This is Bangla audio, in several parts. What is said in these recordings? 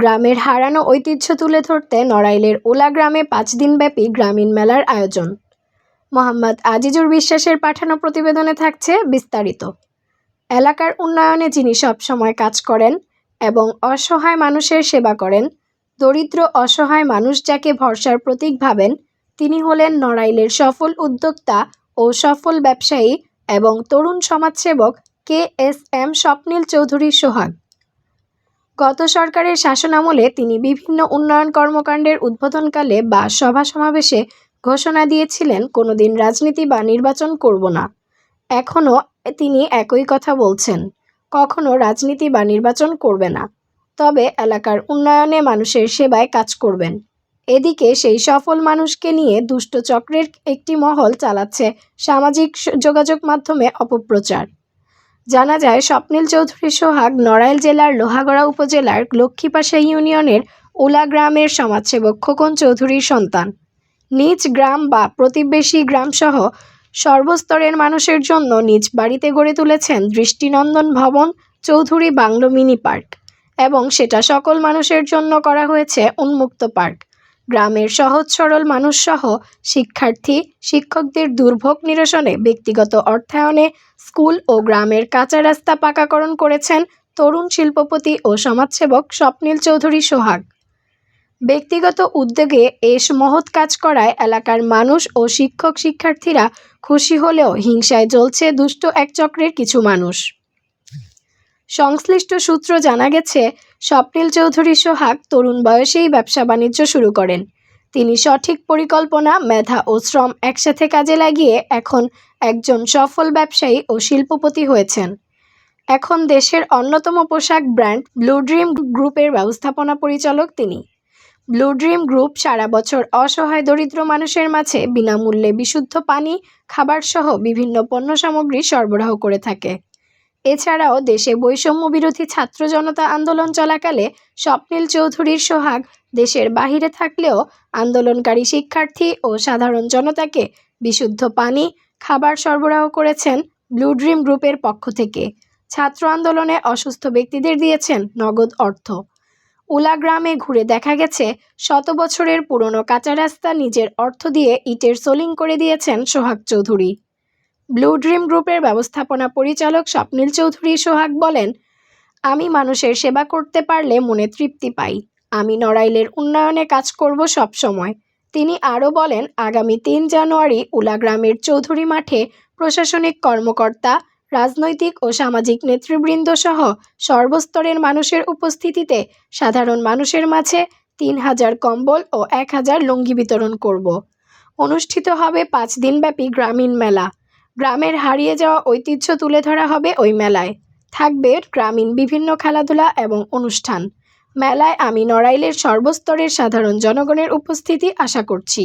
গ্রামের হারানো ঐতিহ্য তুলে ধরতে নড়াইলের ওলা গ্রামে পাঁচ দিনব্যাপী গ্রামীণ মেলার আয়োজন। মোহাম্মদ আজিজুর বিশ্বাসের পাঠানো প্রতিবেদনে থাকছে বিস্তারিত। এলাকার উন্নয়নে যিনি সবসময় কাজ করেন এবং অসহায় মানুষের সেবা করেন, দরিদ্র অসহায় মানুষ যাকে ভরসার প্রতীক ভাবেন, তিনি হলেন নড়াইলের সফল উদ্যোক্তা ও সফল ব্যবসায়ী এবং তরুণ সমাজসেবক K S M Swapnil Chowdhury Sohag. গত সরকারের শাসনামলে তিনি বিভিন্ন উন্নয়ন কর্মকাণ্ডের উদ্বোধনকালে বা সভা সমাবেশে ঘোষণা দিয়েছিলেন, কোনোদিন রাজনীতি বা নির্বাচন করব না। এখনও তিনি একই কথা বলছেন, কখনো রাজনীতি বা নির্বাচন করবে না। তবে এলাকার উন্নয়নে মানুষের সেবায় কাজ করবেন। এদিকে সেই সফল মানুষকে নিয়ে দুষ্ট চক্রের একটি মহল চালাচ্ছে সামাজিক যোগাযোগ মাধ্যমে অপপ্রচার। জানা যায়, স্বপ্নীল চৌধুরী সোহাগ নড়াইল জেলার লোহাগড়া উপজেলার লক্ষ্মীপাশা ইউনিয়নের ওলা গ্রামের সমাজসেবক খোকন চৌধুরীর সন্তান। নিজ গ্রাম বা প্রতিবেশী গ্রামসহ সর্বস্তরের মানুষের জন্য নিজ বাড়িতে গড়ে তুলেছেন দৃষ্টিনন্দন ভবন, চৌধুরী বাংলো মিনি পার্ক এবং সেটা সকল মানুষের জন্য করা হয়েছে উন্মুক্ত পার্ক। গ্রামের সহজ সরল মানুষসহ শিক্ষার্থী, শিক্ষকদের দুর্ভোগ নিরসনে ব্যক্তিগত অর্থায়নে স্কুল ও গ্রামের কাঁচা রাস্তা পাকাকরণ করেছেন তরুণ শিল্পপতি ও সমাজসেবক স্বপ্নীল চৌধুরী সোহাগ। ব্যক্তিগত উদ্যোগে এস মহৎ কাজ করায় এলাকার মানুষ ও শিক্ষক শিক্ষার্থীরা খুশি হলেও হিংসায় জ্বলছে দুষ্ট এক চক্রের কিছু মানুষ। সংশ্লিষ্ট সূত্র জানা গেছে, স্বপ্নীল চৌধুরী সোহাগ তরুণ বয়সেই ব্যবসা বাণিজ্য শুরু করেন। তিনি সঠিক পরিকল্পনা, মেধা ও শ্রম একসাথে কাজে লাগিয়ে এখন একজন সফল ব্যবসায়ী ও শিল্পপতি হয়েছেন। এখন দেশের অন্যতম পোশাক ব্র্যান্ড ব্লু ড্রিম গ্রুপের ব্যবস্থাপনা পরিচালক তিনি। ব্লু ড্রিম গ্রুপ সারা বছর অসহায় দরিদ্র মানুষের মাঝে বিনামূল্যে বিশুদ্ধ পানি, খাবারসহ বিভিন্ন পণ্য সামগ্রী সরবরাহ করে থাকে। এছাড়াও দেশে বৈষম্য বিরোধী ছাত্র জনতা আন্দোলন চলাকালে স্বপ্নীল চৌধুরীর সোহাগ দেশের বাহিরে থাকলেও আন্দোলনকারী শিক্ষার্থী ও সাধারণ জনতাকে বিশুদ্ধ পানি, খাবার সরবরাহ করেছেন ব্লু ড্রিম গ্রুপের পক্ষ থেকে। ছাত্র আন্দোলনে অসুস্থ ব্যক্তিদের দিয়েছেন নগদ অর্থ। উলা গ্রামে ঘুরে দেখা গেছে, শত বছরের পুরনো কাঁচা রাস্তা নিজের অর্থ দিয়ে ইটের সোলিং করে দিয়েছেন সোহাগ চৌধুরী। ব্লু ড্রিম গ্রুপের ব্যবস্থাপনা পরিচালক স্বপ্নীল চৌধুরী সোহাগ বলেন, আমি মানুষের সেবা করতে পারলে মনে তৃপ্তি পাই। আমি নড়াইলের উন্নয়নে কাজ করব সব সময়। তিনি আরও বলেন, আগামী তিন জানুয়ারি উলা গ্রামের চৌধুরী মাঠে প্রশাসনিক কর্মকর্তা, রাজনৈতিক ও সামাজিক নেতৃবৃন্দ সহ সর্বস্তরের মানুষের উপস্থিতিতে সাধারণ মানুষের মাঝে তিন হাজার কম্বল ও এক হাজার লুঙ্গি বিতরণ করব। অনুষ্ঠিত হবে পাঁচ দিনব্যাপী গ্রামীণ মেলা। গ্রামের হারিয়ে যাওয়া ঐতিহ্য তুলে ধরা হবে ওই মেলায়। থাকবে গ্রামীণ বিভিন্ন খেলাধুলা এবং অনুষ্ঠান। মেলায় আমি নড়াইলের সর্বস্তরের সাধারণ জনগণের উপস্থিতি আশা করছি।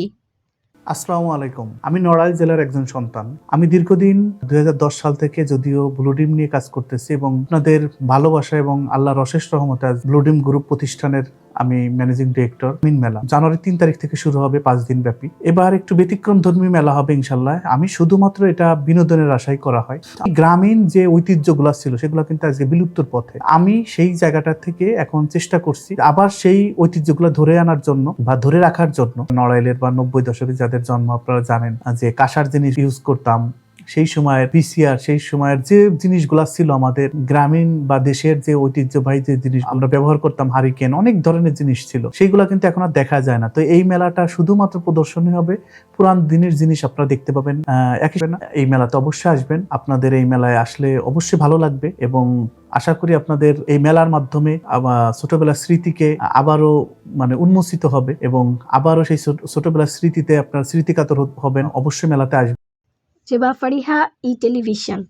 আসসালামু আলাইকুম। আমি নড়াইল জেলার একজন সন্তান। আমি দীর্ঘদিন দুই হাজার দশ সাল থেকে যদিও ব্লুডিম নিয়ে কাজ করতেছি এবং আপনাদের ভালোবাসা এবং আল্লাহর অশেষ রহমতে ব্লুডিম গ্রুপ প্রতিষ্ঠানের আমি ম্যানেজিং ডিরেক্টর মিন মেলা জানুয়ারি তিন তারিখ থেকে শুরু হবে পাঁচ দিন ব্যাপী। এবার একটু ব্যতিক্রম ধর্মী মেলা হবে ইনশাল্লাহ। আমি শুধুমাত্র এটা বিনোদনের আশায় করা হয়। গ্রামীণ যে ঐতিহ্যগুলো ছিল, সেগুলো কিন্তু আজকে বিলুপ্তর পথে। আমি সেই জায়গাটা থেকে এখন চেষ্টা করছি আবার সেই ঐতিহ্যগুলো ধরে আনার জন্য বা ধরে রাখার জন্য। নড়াইলের বা নব্বই দশকে যাদের জন্ম আপনারা জানেন, যে কাঁসার জিনিস ইউজ করতাম সেই সময়ের পিসিআর সেই সময়ের যে জিনিসগুলা ছিল আমাদের গ্রামীণ বা দেশের যে ঐতিহ্যবাহী যে জিনিস আমরা ব্যবহার করতাম হারিকেন অনেক ধরনের জিনিস ছিল। সেইগুলা কিন্তু এখন আর দেখা যায় না। তো এই মেলাটা শুধুমাত্র প্রদর্শনী হবে, পুরান দিনের জিনিস আপনারা দেখতে পাবেন একই এই মেলাতে অবশ্যই আসবেন। আপনাদের এই মেলায় আসলে অবশ্যই ভালো লাগবে এবং আশা করি আপনাদের এই মেলার মাধ্যমে ছোটবেলার স্মৃতিকে আবারও মানে উন্মোচিত হবে এবং আবারও সেই ছোট- ছোটবেলার স্মৃতিতে আপনার স্মৃতিকাতর হবেন। অবশ্যই মেলাতে আসবেন। જે બાફળિયા ઈ ટેલિવિઝન